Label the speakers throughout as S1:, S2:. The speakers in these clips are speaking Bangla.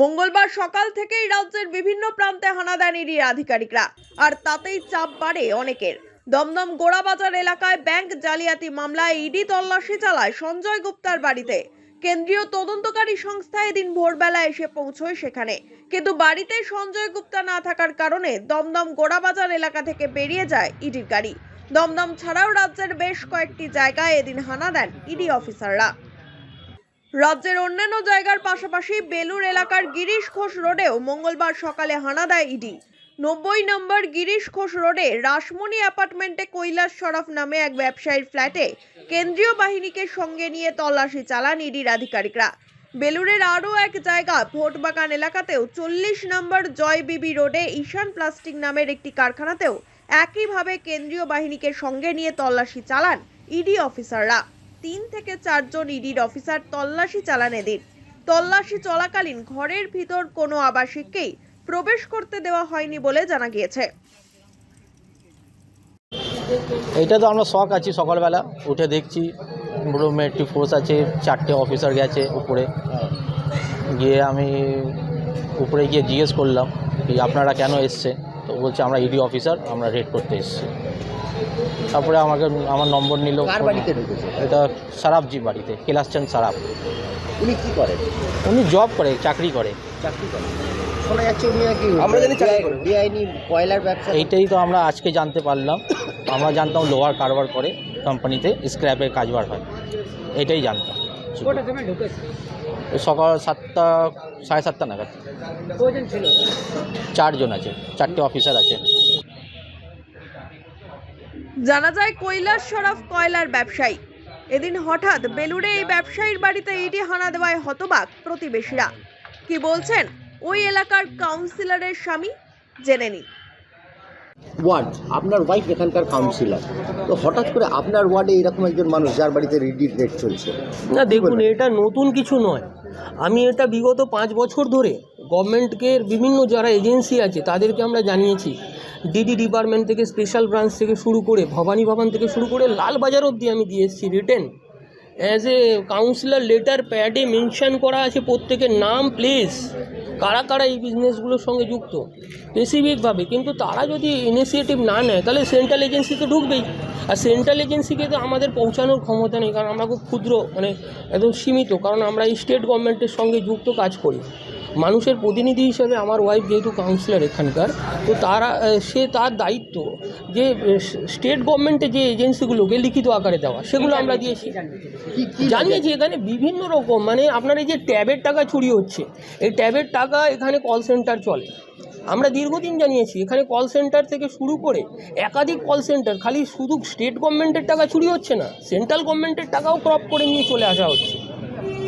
S1: মঙ্গলবার সকাল থেকেই রাজ্যের বিভিন্ন প্রান্তে হানা দেন ইডির আধিকারিকরা। আর তাতেই চাপ বাড়ে অনেকের। দমদম গোড়াবাজার এলাকায় ব্যাংক জালিয়াতি মামলায় ইডি তল্লাশি চালায় সঞ্জয় গুপ্তার বাড়িতে। কেন্দ্রীয় তদন্তকারী সংস্থা এদিন ভোরবেলা এসে পৌঁছয় সেখানে। কিন্তু বাড়িতে সঞ্জয় গুপ্তা না থাকার কারণে দমদম গোড়াবাজার এলাকা থেকে বেরিয়ে যায় ইডির গাড়ি। দমদম ছাড়াও রাজ্যের বেশ কয়েকটি জায়গায় এদিন হানা দেন ইডি অফিসাররা। রাজ্যের অন্যান্য জায়গার পাশাপাশি বেলুর এলাকার গিরিশ ঘোষ রোডেও মঙ্গলবার সকালে হানা দেয় ইডি। নব্বই নম্বর গিরিশ ঘোষ রোডে রাসমণি অ্যাপার্টমেন্টে কৈলাস সরফ নামে এক ব্যবসায়ীর ফ্ল্যাটে কেন্দ্রীয় বাহিনীকে সঙ্গে নিয়ে তল্লাশি চালান ইডির আধিকারিকরা। বেলুরের আরও এক জায়গা ভোটবাগান এলাকাতেও চল্লিশ নম্বর জয় বিবি রোডে ঈশান প্লাস্টিক নামের একটি কারখানাতেও একইভাবে কেন্দ্রীয় বাহিনীকে সঙ্গে নিয়ে তল্লাশি চালান ইডি অফিসাররা। তিন থেকে চারজন ইডির অফিসার তল্লাশি চালান এদিন তল্লাশি চলাকালীন ঘরের ভিতর কোনো আবাসিককেই প্রবেশ করতে দেওয়া হয়নি বলে জানা গিয়েছে।
S2: এইটা তো আমরা শখ আছি সকালবেলা। উঠে দেখছি রুমে একটি ফোর্স আছে, চারটে অফিসার গেছে উপরে। গিয়ে আমি উপরে গিয়ে জিজ্ঞেস করলাম আপনারা কেন এসছে তো বলছে, আমরা ইডি অফিসার আমরা রেড করতে এসেছি। তারপরে আমাকে আমার নম্বর নিল
S3: কার বাড়িতে ঢুকেছে?
S2: এটা সারাফজি বাড়িতে কেলাসচান্দ সারাফ
S3: উনি কি করেন
S2: উনি জব করে চাকরি করে।
S3: চাকরি করেন শোনা যাচ্ছে উনি নাকি
S4: আমরা জানি
S3: বেআইনি কয়লার ব্যবসা
S2: এইটাই তো আমরা আজকে জানতে পারলাম। আমরা জানতাম লোহার কারবার করে কোম্পানিতে স্ক্র্যাপের কাজবার হয়। এটাই জানতাম। সকাল সাতটা সাড়ে সাতটা নাগাদ। চারজন আছে চারটে অফিসার আছে।
S1: জানা যায় কৈলাস শরফ কয়লার ব্যবসায়ী। এদিন হঠাৎ বেলুড়ে এই ব্যবসায়ীর বাড়িতে ইডি হানা দেওয়ায় হতবাক প্রতিবেশীরা। কি বলছেন ওই এলাকার কাউন্সিলরের স্বামী? জেনে নিন।
S3: ওয়ার্ড আপনার ওয়াইফ এখানকার কাউন্সিলর তো হঠাৎ করে আপনার ওয়ার্ডে এরকম একজন মানুষ যার বাড়িতে রিডিট রেট চলছে।
S4: না দেখুন এটা নতুন কিছু নয়। আমি এটা বিগত পাঁচ বছর ধরে গভর্নমেন্টকে বিভিন্ন যারা এজেন্সি আছে তাদেরকে আমরা জানিয়েছি। ডিডি ডিপার্টমেন্ট থেকে স্পেশাল ব্রাঞ্চ থেকে শুরু করে, ভবানী ভবন থেকে শুরু করে, লালবাজার অবধি আমি দিয়ে এসেছি written as a councillor letter প্যাডে মেনশন করা আছে প্রত্যেকের নাম প্লেস কারা কারা এই বিজনেসগুলোর সঙ্গে যুক্ত? স্পেসিফিকভাবে কিন্তু তারা যদি ইনিশিয়েটিভ না নেয়, তাহলে সেন্ট্রাল এজেন্সি তো ঢুকবেই। আর সেন্ট্রাল এজেন্সিকে তো আমাদের পৌঁছানোর ক্ষমতা নেই, কারণ আমরা খুব ক্ষুদ্র মানে একদম সীমিত, কারণ আমরা এই স্টেট গভর্নমেন্টের সঙ্গে যুক্ত কাজ করি। মানুষের প্রতিনিধি হিসেবে আমার ওয়াইফ যেহেতু কাউন্সিলর এখানকার তো তারা সে তার দায়িত্ব যে স্টেট গভর্নমেন্টের যে এজেন্সিগুলোকে লিখিত আকারে দেওয়া সেগুলো আমরা দিয়েছি। জানিয়েছি? এখানে বিভিন্ন রকম মানে আপনার এই যে ট্যাবের টাকা চুরি হচ্ছে এই ট্যাবের টাকা এখানে কল সেন্টার চলে। আমরা দীর্ঘদিন জানিয়েছি এখানে কল সেন্টার থেকে শুরু করে একাধিক কল সেন্টার খালি শুধু স্টেট গভর্নমেন্টের টাকা চুরি হচ্ছে না সেন্ট্রাল গভর্নমেন্টের টাকাও ক্রপ করে নিয়ে চলে আসা হচ্ছে।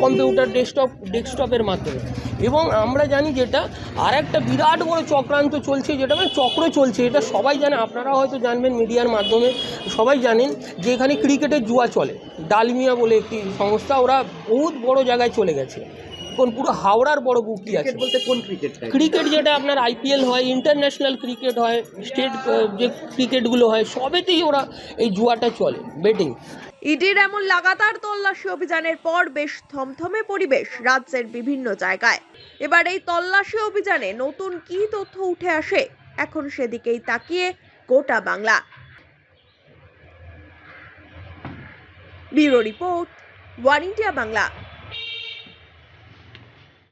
S4: কম্পিউটার ডেস্কটপ ডেস্কটপের মাধ্যমে। এবং আমরা জানি যেটা আর একটা বিরাট বড় চক্রান্ত চলছে যেটা মানে চক্র চলছে এটা সবাই জানে আপনারা হয়তো জানবেন মিডিয়ার মাধ্যমে সবাই জানেন যে এখানে ক্রিকেটের জুয়া চলে। ডালমিয়া বলে একটি সংস্থা ওরা বহুত বড় জায়গায় চলে গেছে। কোন পুরো হাওড়ার বড় বুকটি আছে?
S3: বলতে কোন ক্রিকেট
S4: ক্রিকেট যেটা আপনার আইপিএল হয় ইন্টারন্যাশনাল ক্রিকেট হয় স্টেট যে ক্রিকেটগুলো হয় সবেতেই ওরা এই জুয়াটা চলে বেটিং
S1: ইডির এমন লাগাতার তল্লাশি অভিযানের পর বেশ থমথমে পরিবেশ রাজ্যের বিভিন্ন জায়গায়। এবার এই তল্লাশি অভিযানে নতুন কি তথ্য উঠে আসে, এখন সেদিকেই তাকিয়ে গোটা Bangla. Bureau report, One India Bangla.